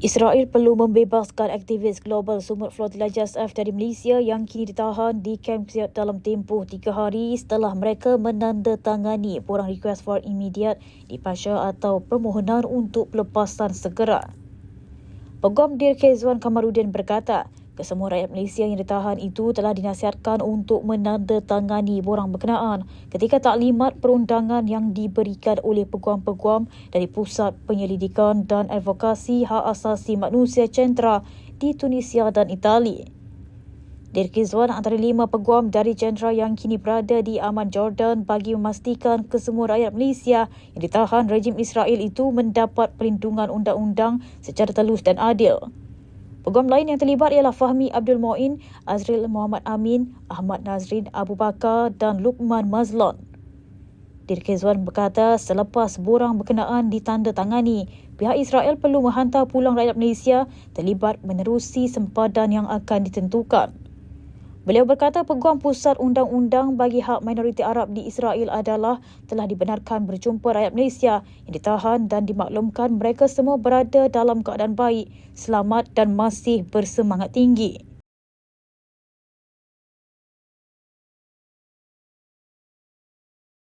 Israel perlu membebaskan aktivis global Sumut Flotilla Just F dari Malaysia yang kini ditahan di kamp siap dalam tempoh tiga hari setelah mereka menandatangani borang request for immediate departure atau permohonan untuk pelepasan segera. Peguam Dir Kezwan Kamarudin berkata, Kesemua rakyat Malaysia yang ditahan itu telah dinasihatkan untuk menandatangani borang berkenaan ketika taklimat perundangan yang diberikan oleh peguam-peguam dari Pusat Penyelidikan dan Advokasi Hak Asasi Manusia Centra di Tunisia dan Itali. Dirkizwan antara lima peguam dari Centra yang kini berada di Aman Jordan bagi memastikan kesemua rakyat Malaysia yang ditahan rejim Israel itu mendapat perlindungan undang-undang secara telus dan adil. Peguam lain yang terlibat ialah Fahmi Abdul Muin, Azril Muhammad Amin, Ahmad Nazrin Abu Bakar dan Lukman Mazlon. Dir Kezwan berkata selepas borang berkenaan ditandatangani, pihak Israel perlu menghantar pulang rakyat Malaysia terlibat menerusi sempadan yang akan ditentukan. Beliau berkata peguam pusat undang-undang bagi hak minoriti Arab di Israel adalah telah dibenarkan berjumpa rakyat Malaysia yang ditahan dan dimaklumkan mereka semua berada dalam keadaan baik, selamat dan masih bersemangat tinggi.